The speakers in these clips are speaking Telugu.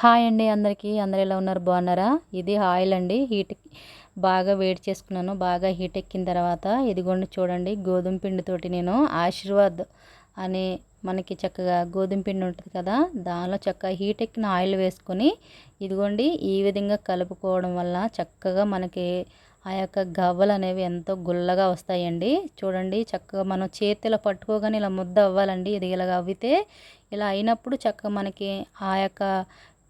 హాయ్ అండి అందరికీ. అందరు ఎలా ఉన్నారు? బాగున్నారా? ఇది ఆయిల్ అండి. హీట్ బాగా వేడి చేసుకున్నాను. బాగా హీట్ ఎక్కిన తర్వాత ఇదిగోండి చూడండి. గోధుమ పిండితోటి నేను ఆశీర్వాద్ అని మనకి చక్కగా గోధుమ పిండి ఉంటుంది కదా దానిలో చక్కగా హీట్ ఎక్కిన ఆయిల్ వేసుకొని ఇదిగోండి ఈ విధంగా కలుపుకోవడం వల్ల చక్కగా మనకి ఆ యొక్క గవ్వలు అనేవి ఎంతో గుల్లగా వస్తాయండి. చూడండి చక్కగా మనం చేతిలో పట్టుకోగానే ఇలా ముద్ద అవ్వాలండి. ఇది ఇలా అవ్వితే ఇలా అయినప్పుడు చక్కగా మనకి ఆ యొక్క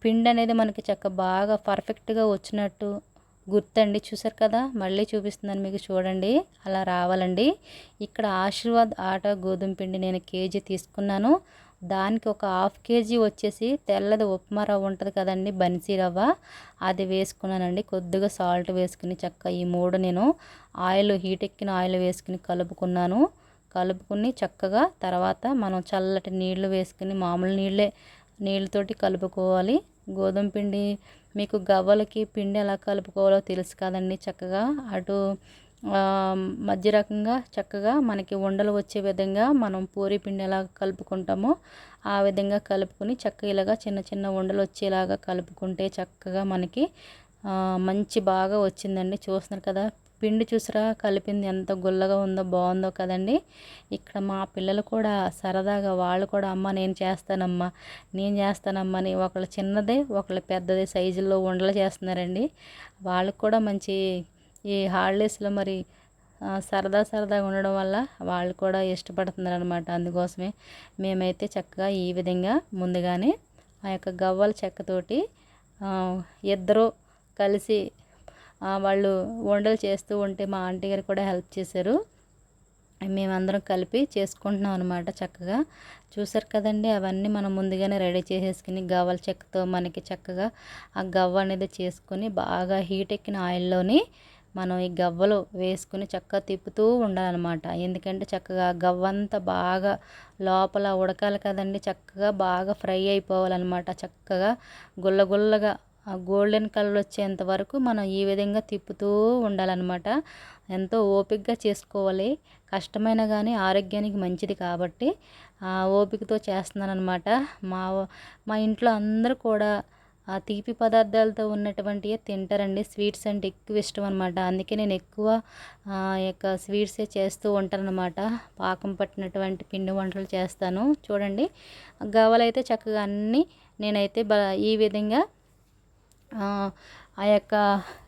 పిండి అనేది మనకి చక్క బాగా పర్ఫెక్ట్గా వచ్చినట్టు గుర్తండి. చూసారు కదా? మళ్ళీ చూపిస్తున్నాను మీకు చూడండి. అలా రావాలండి. ఇక్కడ ఆశీర్వాద్ ఆట గోధుమ పిండి నేను కేజీ తీసుకున్నాను. దానికి ఒక హాఫ్ కేజీ వచ్చేసి తెల్లది ఉప్మా రవ్వ ఉంటుంది కదండి బన్సీ రవ్వ. అది వేసుకున్నానండి. కొద్దిగా సాల్ట్ వేసుకుని చక్క ఈ మూడు నేను ఆయిల్ హీట్ ఎక్కిన ఆయిల్ వేసుకుని కలుపుకున్నాను. కలుపుకుని చక్కగా తర్వాత మనం చల్లటి నీళ్ళు వేసుకుని మామూలు నీళ్ళే నీళ్ళతోటి కలుపుకోవాలి. గోధుమ పిండి మీకు గవ్వలకి పిండి ఎలా కలుపుకోవాలో తెలుసు కదండి చక్కగా. అటు మధ్య రకంగా చక్కగా మనకి ఉండలు వచ్చే విధంగా మనం పూరి పిండి ఎలా కలుపుకుంటామో ఆ విధంగా కలుపుకొని చక్కగా ఇలాగా చిన్న చిన్న ఉండలు వచ్చేలాగా కలుపుకుంటే చక్కగా మనకి మంచి బాగా వచ్చిందండి. చూస్తున్నారు కదా పిండి చూసిరా కలిపింది ఎంత గుల్లగా ఉందో బాగుందో కదండి. ఇక్కడ మా పిల్లలు కూడా సరదాగా వాళ్ళు కూడా అమ్మ నేను చేస్తానమ్మా నేను చేస్తానమ్మా అని ఒకళ్ళు చిన్నదే ఒకళ్ళు పెద్దదే సైజుల్లో ఉండలు చేస్తున్నారండి. వాళ్ళకు కూడా మంచి ఈ హాలిడేస్లో మరి సరదా సరదాగా ఉండడం వల్ల వాళ్ళు కూడా ఇష్టపడుతున్నారు అనమాట అందుకోసమే మేమైతే చక్కగా ఈ విధంగా ముందుగానే ఆ యొక్క గవ్వల చెక్కతోటి ఇద్దరు కలిసి వాళ్ళు వంటలు చేస్తూ ఉంటే మా ఆంటీ గారు కూడా హెల్ప్ చేశారు. మేమందరం కలిపి చేసుకుంటున్నాం అనమాట చక్కగా. చూసారు కదండి అవన్నీ మనం ముందుగానే రెడీ చేసేసుకుని గవ్వల చెక్కతో మనకి చక్కగా ఆ గవ్వ అనేది చేసుకొని బాగా హీట్ ఎక్కిన ఆయిల్లోని మనం ఈ గవ్వలు వేసుకుని చక్కగా తిప్పుతూ ఉండాలన్నమాట. ఎందుకంటే చక్కగా గవ్వంతా బాగా లోపల ఉడకాలి కదండి చక్కగా బాగా ఫ్రై అయిపోవాలన్నమాట. చక్కగా గుల్లగుల్లగా ఆ గోల్డెన్ కలర్ వచ్చేంత వరకు మనం ఈ విధంగా తిప్పుతూ ఉండాలన్నమాట. ఎంతో ఓపికగా చేసుకోవాలి. కష్టమైన కానీ ఆరోగ్యానికి మంచిది కాబట్టి ఓపికతో చేస్తున్నానమాట మా మా ఇంట్లో అందరూ కూడా ఆ తీపి పదార్థాలతో ఉన్నటువంటివి తింటారండి. స్వీట్స్ అంటే ఎక్కువ ఇష్టం అనమాట అందుకే నేను ఎక్కువ యొక్క స్వీట్సే చేస్తూ ఉంటాను అనమాట పాకం పట్టినటువంటి పిండి వంటలు చేస్తాను. చూడండి. గవ్వలైతే చక్కగా అన్నీ నేనైతే బ ఈ విధంగా ఆ యొక్క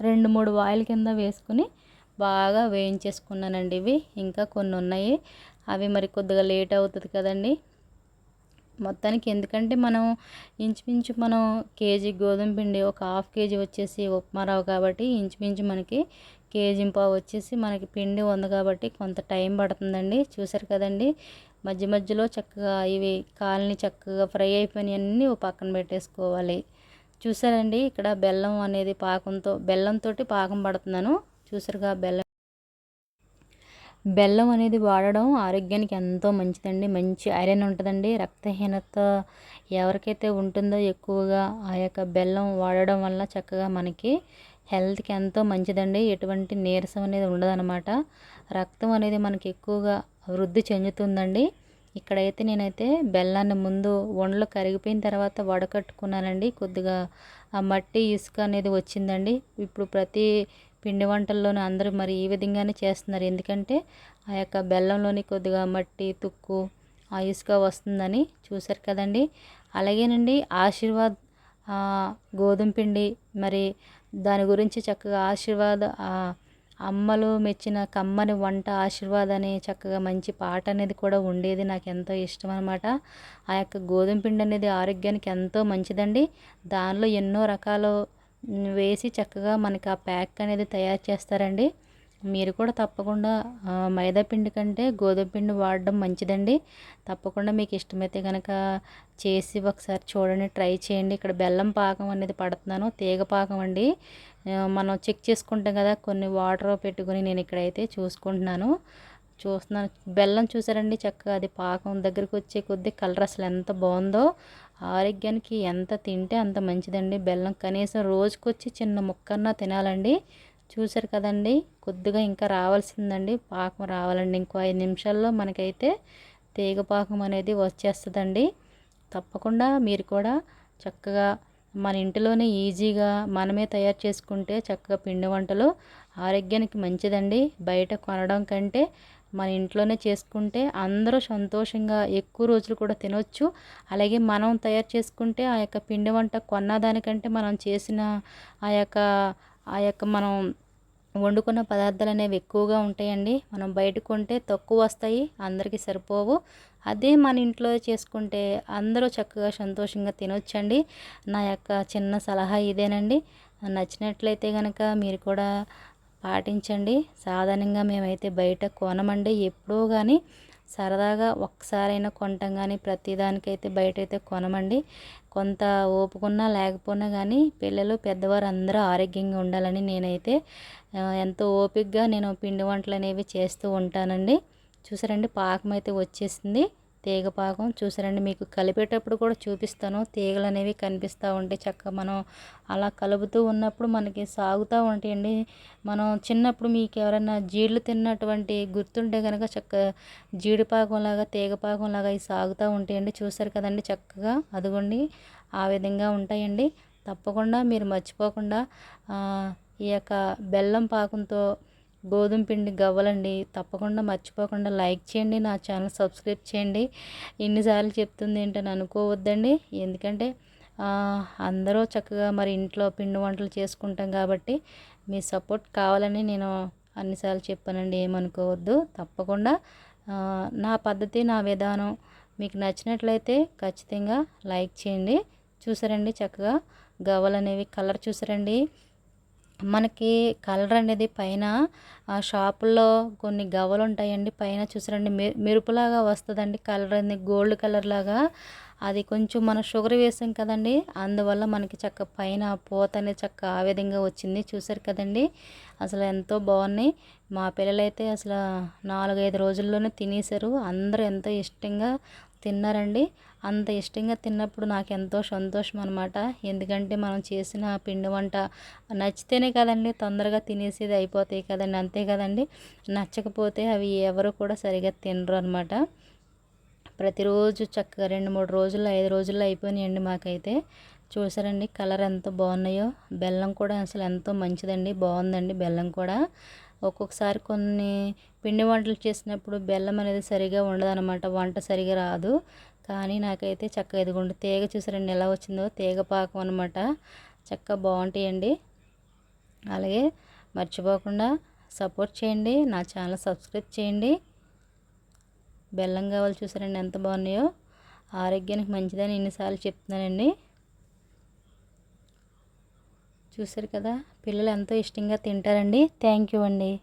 రెండు మూడు వాయిల్ కింద వేసుకుని బాగా వేయించేసుకున్నానండి ఇవి. ఇంకా కొన్ని ఉన్నాయి. అవి మరి కొద్దిగా లేట్ అవుతుంది కదండి. మొత్తానికి ఎందుకంటే మనం ఇంచుమించు మనం కేజీ గోధుమ పిండి ఒక హాఫ్ కేజీ వచ్చేసి ఉప్మా రవ్వ కాబట్టి ఇంచుమించు మనకి కేజీ పావు వచ్చేసి మనకి పిండి ఉంది కాబట్టి కొంత టైం పడుతుందండి. చూసారు కదండి. మధ్య మధ్యలో చక్కగా ఇవి కాలని చక్కగా ఫ్రై అయిపోయినవన్నీ పక్కన పెట్టేసుకోవాలి. చూసారండి? ఇక్కడ బెల్లం అనేది పాకంతో బెల్లంతో పాకం పడుతున్నాను చూసారుగా బెల్లం బెల్లం అనేది వాడడం ఆరోగ్యానికి ఎంతో మంచిదండి. మంచి ఐరన్ ఉంటుందండి. రక్తహీనత ఎవరికైతే ఉంటుందో ఎక్కువగా ఆ యొక్క బెల్లం వాడడం వల్ల చక్కగా మనకి హెల్త్కి ఎంతో మంచిదండి. ఎటువంటి నీరసం అనేది ఉండదన్నమాట రక్తం అనేది మనకి ఎక్కువగా వృద్ధి చెందుతుందండి. ఇక్కడైతే నేనైతే బెల్లాన్ని ముందు వండలు కరిగిపోయిన తర్వాత వడకట్టుకున్నానండి. కొద్దిగా ఆ మట్టి ఇసుక అనేది వచ్చిందండి. ఇప్పుడు ప్రతి పిండి వంటల్లోనూ అందరూ మరి ఈ విధంగానే చేస్తున్నారు. ఎందుకంటే ఆ యొక్క బెల్లంలోని కొద్దిగా మట్టి తుక్కు ఆ ఇసుక వస్తుందని చూశారు కదండి. అలాగేనండి ఆశీర్వాద్ గోధుమ పిండి మరి దాని గురించి చక్కగా ఆశీర్వాద్ అమ్మలు మెచ్చిన కమ్మని వంట ఆశీర్వాద్ అనే చక్కగా మంచి పాట అనేది కూడా ఉండేది. నాకు ఎంతో ఇష్టం అనమాట ఆ యొక్క గోధుమ పిండి అనేది ఆరోగ్యానికి ఎంతో మంచిదండి. దానిలో ఎన్నో రకాలు వేసి చక్కగా మనకి ఆ ప్యాక్ అనేది తయారు చేస్తారండి. మీరు కూడా తప్పకుండా మైదా పిండి కంటే గోధుమ పిండి వాడడం మంచిదండి. తప్పకుండా మీకు ఇష్టమైతే కనుక చేసి ఒకసారి చూడండి ట్రై చేయండి. ఇక్కడ బెల్లం పాకం అనేది పడుతున్నాను తీగ పాకం అండి. మనం చెక్ చేసుకుంటాం కదా కొన్ని వాటర్ పెట్టుకుని నేను ఇక్కడైతే చూసుకుంటున్నాను. చూస్తున్నాను. బెల్లం చూసారండి చక్కగా అది పాకం దగ్గరికి వచ్చే కొద్దీ కలర్ అసలు ఎంత బాగుందో. ఆరోగ్యానికి ఎంత తింటే అంత మంచిదండి. బెల్లం కనీసం రోజుకొచ్చి చిన్న ముక్కన్నా తినాలండి. చూసారు కదండి కొద్దిగా ఇంకా రావాల్సిందండి. పాకం రావాలండి. ఇంకో ఐదు నిమిషాల్లో మనకైతే తీగ పాకం అనేది వచ్చేస్తుందండి. తప్పకుండా మీరు కూడా చక్కగా మన ఇంటిలోనే ఈజీగా మనమే తయారు చేసుకుంటే చక్కగా పిండి వంటలు ఆరోగ్యానికి మంచిదండి. బయట కొనడం కంటే మన ఇంట్లోనే చేసుకుంటే అందరూ సంతోషంగా ఎక్కువ రోజులు కూడా తినొచ్చు. అలాగే మనం తయారు చేసుకుంటే ఆ యొక్క పిండి వంట కొన్న దానికంటే మనం చేసిన ఆ యొక్క ఆ యొక్క మనం వండుకున్న పదార్థాలు అనేవి ఎక్కువగా ఉంటాయండి. మనం బయట కొంటే తక్కువ వస్తాయి అందరికీ సరిపోవు. అదే మన ఇంట్లో చేసుకుంటే అందరూ చక్కగా సంతోషంగా తినొచ్చండి. నా యొక్క చిన్న సలహా ఇదేనండి. నచ్చినట్లయితే కనుక మీరు కూడా పాటించండి. సాధారణంగా మేమైతే బయట కొనమండి ఎప్పుడో కానీ సరదాగా ఒక్కసారైనా కొంటాం కానీ ప్రతిదానికైతే బయటైతే కొనమండి. కొంత ఓపుకున్నా లేకపోయినా కానీ పిల్లలు పెద్దవారు అందరూ ఆరోగ్యంగా ఉండాలని నేనైతే ఎంతో ఓపికగా నేను పిండి వంటలు అనేవి చేస్తూ ఉంటానండి. చూసారండి పాకం అయితే వచ్చేసింది. తీగపాకం చూసారండి మీకు కలిపేటప్పుడు కూడా చూపిస్తాను. తీగలు అనేవి కనిపిస్తూ ఉంటాయి. చక్కగా మనం అలా కలుపుతూ ఉన్నప్పుడు మనకి సాగుతూ ఉంటాయండి. మనం చిన్నప్పుడు మీకు ఎవరైనా జీళ్ళు తిన్నటువంటి గుర్తుంటే కనుక చక్క జీడిపాకంలాగా తీగపాకంలాగా అవి సాగుతూ ఉంటాయండి. చూసారు కదండి చక్కగా? అదిగోండి. ఆ విధంగా ఉంటాయండి. తప్పకుండా మీరు మర్చిపోకుండా ఈ యొక్క బెల్లం పాకంతో గోధుమ పిండి గవ్వలండి. తప్పకుండా మర్చిపోకుండా లైక్ చేయండి నా ఛానల్ సబ్స్క్రైబ్ చేయండి. ఎన్నిసార్లు చెప్తుంది ఏంటని అనుకోవద్దండి. ఎందుకంటే అందరూ చక్కగా మరి ఇంట్లో పిండి వంటలు చేసుకుంటాం కాబట్టి మీ సపోర్ట్ కావాలని నేను అన్నిసార్లు చెప్పానండి. ఏమనుకోవద్దు. తప్పకుండా నా పద్ధతి నా విధానం మీకు నచ్చినట్లయితే ఖచ్చితంగా లైక్ చేయండి. చూసారండి చక్కగా గవ్వలు అనేవి కలర్ చూసారండి. మనకి కలర్ అనేది పైన ఆ షాపుల్లో కొన్ని గవ్వలు ఉంటాయండి. పైన చూసారండి మె మెరుపులాగా వస్తుందండి కలర్ అనేది గోల్డ్ కలర్ లాగా. అది కొంచెం మనం షుగర్ వేసాం కదండి అందువల్ల మనకి చక్క పైన పూత అనేది చక్క ఆ విధంగా వచ్చింది. చూసారు కదండి అసలు ఎంతో బాగున్నాయి. మా పిల్లలైతే అసలు నాలుగైదు రోజుల్లోనే తినేశారు. అందరూ ఎంతో ఇష్టంగా తిన్నారండి. అంత ఇష్టంగా తిన్నప్పుడు నాకు ఎంతో సంతోషం అనమాట ఎందుకంటే మనం చేసిన పిండి వంట నచ్చితేనే కదండి తొందరగా తినేసేది అయిపోతాయి కదండి. అంతే కదండి. నచ్చకపోతే అవి ఎవరు కూడా సరిగా తినరు అనమాట ప్రతిరోజు చక్కగా రెండు మూడు రోజుల్లో ఐదు రోజుల్లో అయిపోయినాయండి మాకైతే. చూసారండి కలర్ ఎంత బాగున్నాయో. బెల్లం కూడా అసలు ఎంతో మంచిదండి. బాగుందండి బెల్లం కూడా. ఒక్కొక్కసారి కొన్ని పిండి వంటలు చేసినప్పుడు బెల్లం అనేది సరిగా ఉండదన్నమాట. వంట సరిగా రాదు. కానీ నాకైతే చక్కగా ఇదిగోండి తీగ చూసారండి ఎలా వచ్చిందో తీగ పాకం అనమాట చక్కగా బాగుంటాయండి. అలాగే మర్చిపోకుండా సపోర్ట్ చేయండి. నా ఛానల్ సబ్స్క్రైబ్ చేయండి. బెల్లం కావాలి చూసారండి ఎంత బాగున్నాయో. ఆరోగ్యానికి మంచిదని ఎన్నిసార్లు చెప్తున్నానండి. చూసారు కదా? పిల్లలు ఎంతో ఇష్టంగా తింటారండి. థ్యాంక్ యూ అండి.